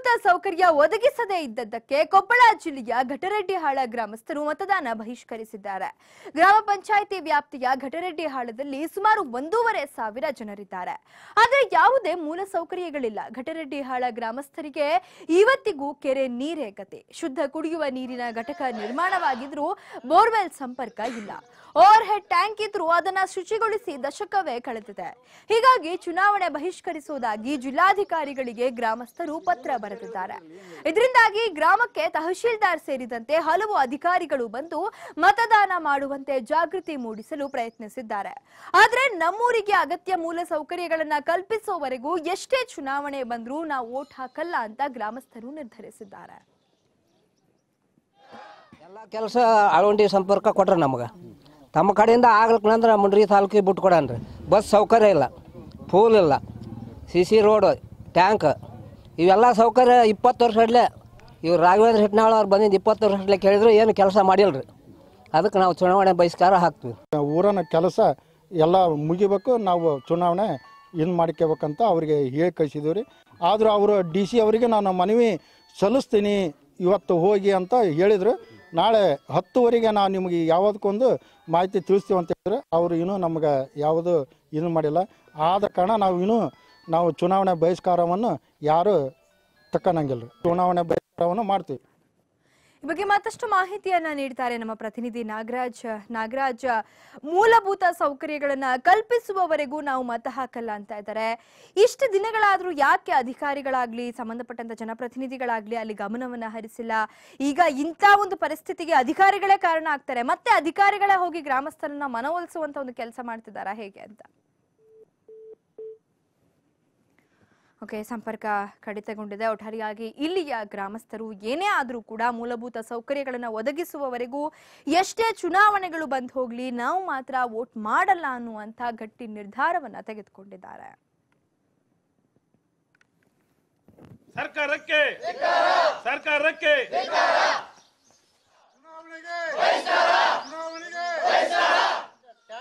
ಮೂಲಭೂತ ಸೌಕರ್ಯ ಒದಗಿಸದೇ ಇದ್ದದ್ದಕ್ಕೆ ಕೊಪ್ಪಳ ಜಿಲ್ಲೆಯ ಘಟರೆಡ್ಡಿಹಾಳ ಗ್ರಾಮಸ್ಥರು ಮತದಾನ ಬಹಿಷ್ಕರಿಸಿದ್ದಾರೆ. ಗ್ರಾಮ ಪಂಚಾಯಿತಿ ವ್ಯಾಪ್ತಿಯ ಘಟರೆಡ್ಡಿಹಾಳದಲ್ಲಿ ಸುಮಾರು ಒಂದೂವರೆ ಸಾವಿರ ಜನರಿದ್ದಾರೆ. ಆದರೆ ಯಾವುದೇ ಮೂಲ ಸೌಕರ್ಯಗಳಿಲ್ಲ. ಘಟರೆಡ್ಡಿಹಾಳ ಗ್ರಾಮಸ್ಥರಿಗೆ ಇವತ್ತಿಗೂ ಕೆರೆ ನೀರೇ ಗತಿ. ಶುದ್ಧ ಕುಡಿಯುವ ನೀರಿನ ಘಟಕ ನಿರ್ಮಾಣವಾಗಿದ್ರೂ ಬೋರ್ವೆಲ್ ಸಂಪರ್ಕ ಇಲ್ಲ. ಓವರ್ ಹೆಡ್ ಟ್ಯಾಂಕ್ ಇದ್ರೂ ಅದನ್ನ ಶುಚಿಗೊಳಿಸಿ ದಶಕವೇ ಕಳೆದಿದೆ. ಹೀಗಾಗಿ ಚುನಾವಣೆ ಬಹಿಷ್ಕರಿಸುವುದಾಗಿ ಜಿಲ್ಲಾಧಿಕಾರಿಗಳಿಗೆ ಗ್ರಾಮಸ್ಥರು ಪತ್ರ ಬರೆದಿದ್ದಾರೆ. ಇದರಿಂದಾಗಿ ಗ್ರಾಮಕ್ಕೆ ತಹಶೀಲ್ದಾರ್ ಸೇರಿದಂತೆ ಹಲವು ಅಧಿಕಾರಿಗಳು ಬಂದು ಮತದಾನ ಮಾಡುವಂತೆ ಜಾಗೃತಿ ಮೂಡಿಸಲು ಪ್ರಯತ್ನಿಸಿದ್ದಾರೆ. ಆದರೆ ನಮ್ಮೂರಿಗೆ ಅಗತ್ಯ ಮೂಲ ಸೌಕರ್ಯಗಳನ್ನ ಕಲ್ಪಿಸುವವರೆಗೂ ಎಷ್ಟೇ ಚುನಾವಣೆ ಬಂದರೂ ನಾವು ವೋಟ್ ಹಾಕಲ್ಲ ಅಂತ ಗ್ರಾಮಸ್ಥರು ನಿರ್ಧರಿಸಿದ್ದಾರೆ. ಎಲ್ಲ ಕೆಲಸ ಅಳವಂಡಿ ಸಂಪರ್ಕ ಕೊಟ್ರ ನಮಗೆ. ತಮ್ಮ ಕಡೆಯಿಂದ ಆಗ್ಲಕ್ಕಂದ್ರೆ ಮುಂಡ್ರಿ ತಾಲೂಕಿಗೆ ಬಿಟ್ಟು ಕೊಡನ್ರಿ ಬಸ್ ಸೌಕರ್ಯ ಇಲ್ಲ, ಪೂಲ್ ಇಲ್ಲ, ಸಿ ಸಿ ರೋಡ್, ಟ್ಯಾಂಕ್. ಇವೆಲ್ಲ ಸೌಕರ್ಯ ಇಪ್ಪತ್ತು ವರ್ಷ ಅಡ್ಲೆ. ಇವ್ರು ರಾಘವೇಂದ್ರ ಹಿಟ್ನಾಳ್ ಅವ್ರು ಬಂದಿದ್ದು ಇಪ್ಪತ್ತು ವರ್ಷ ಅಡ್ಲೆ ಕೇಳಿದ್ರು ಏನು ಕೆಲಸ ಮಾಡಿಲ್ರಿ. ಅದಕ್ಕೆ ನಾವು ಚುನಾವಣೆ ಬಹಿಷ್ಕಾರ ಹಾಕ್ತೀವಿ. ಊರನ ಕೆಲಸ ಎಲ್ಲ ಮುಗಿಬೇಕು, ನಾವು ಚುನಾವಣೆ ಇನ್ನು ಮಾಡ್ಕೋಬೇಕಂತ ಅವರಿಗೆ ಹೇಳಿ ಕಳಿಸಿದ್ದೀವಿ ರೀ. ಆದರೂ ಅವರು ಡಿ ಸಿ ಅವರಿಗೆ ನಾನು ಮನವಿ ಸಲ್ಲಿಸ್ತೀನಿ, ಇವತ್ತು ಹೋಗಿ ಅಂತ ಹೇಳಿದ್ರು. ನಾಳೆ ಹತ್ತುವರೆಗೆ ನಾವು ನಿಮಗೆ ಯಾವುದಕ್ಕೊಂದು ಮಾಹಿತಿ ತಿಳಿಸ್ತೀವಿ ಅಂತ ಹೇಳಿದ್ರೆ. ಅವರು ಇನ್ನೂ ನಮ್ಗೆ ಯಾವುದು ಇದು ಮಾಡಿಲ್ಲ. ಆದ ಕಾರಣ ನಾವು ಇನ್ನೂ ನಾವು ಚುನಾವಣೆ ಬಹಿಷ್ಕಾರವನ್ನು ಯಾರು ತಕ್ಕನಂಗಿಲ್ಲ. ಚುನಾವಣೆ ಬಹಿಷ್ಕಾರವನ್ನು ಮಾಡ್ತೀವಿ. ಈ ಬಗ್ಗೆ ಮತ್ತಷ್ಟು ಮಾಹಿತಿಯನ್ನ ನೀಡ್ತಾರೆ ನಮ್ಮ ಪ್ರತಿನಿಧಿ ನಾಗರಾಜ್. ನಾಗರಾಜ್, ಮೂಲಭೂತ ಸೌಕರ್ಯಗಳನ್ನ ಕಲ್ಪಿಸುವವರೆಗೂ ನಾವು ಮತ ಹಾಕಲ್ಲ ಅಂತ ಇದ್ದಾರೆ. ಇಷ್ಟು ದಿನಗಳಾದ್ರೂ ಯಾಕೆ ಅಧಿಕಾರಿಗಳಾಗ್ಲಿ, ಸಂಬಂಧಪಟ್ಟಂತ ಜನಪ್ರತಿನಿಧಿಗಳಾಗ್ಲಿ ಅಲ್ಲಿ ಗಮನವನ್ನ ಹರಿಸಿಲ್ಲ? ಈಗ ಇಂಥ ಒಂದು ಪರಿಸ್ಥಿತಿಗೆ ಅಧಿಕಾರಿಗಳೇ ಕಾರಣ ಆಗ್ತಾರೆ. ಮತ್ತೆ ಅಧಿಕಾರಿಗಳೇ ಹೋಗಿ ಗ್ರಾಮಸ್ಥರನ್ನ ಮನವೊಲಿಸುವಂತ ಒಂದು ಕೆಲಸ ಮಾಡ್ತಿದ್ದಾರಾ ಹೇಗೆ ಅಂತ? ಓಕೆ, ಸಂಪರ್ಕ ಕಡಿತಗೊಂಡಿದೆ. ಒಟ್ಟಾರೆಯಾಗಿ ಇಲ್ಲಿಯ ಗ್ರಾಮಸ್ಥರು ಏನೇ ಆದರೂ ಕೂಡ ಮೂಲಭೂತ ಸೌಕರ್ಯಗಳನ್ನು ಒದಗಿಸುವವರೆಗೂ ಎಷ್ಟೇ ಚುನಾವಣೆಗಳು ಬಂದು ಹೋಗಲಿ, ನಾವು ಮಾತ್ರ ವೋಟ್ ಮಾಡಲ್ಲ ಅನ್ನುವಂಥ ಗಟ್ಟಿ ನಿರ್ಧಾರವನ್ನು ತೆಗೆದುಕೊಂಡಿದ್ದಾರೆ. ಸರ್ಕಾರಕ್ಕೆ ಸರ್ಕಾರಕ್ಕೆ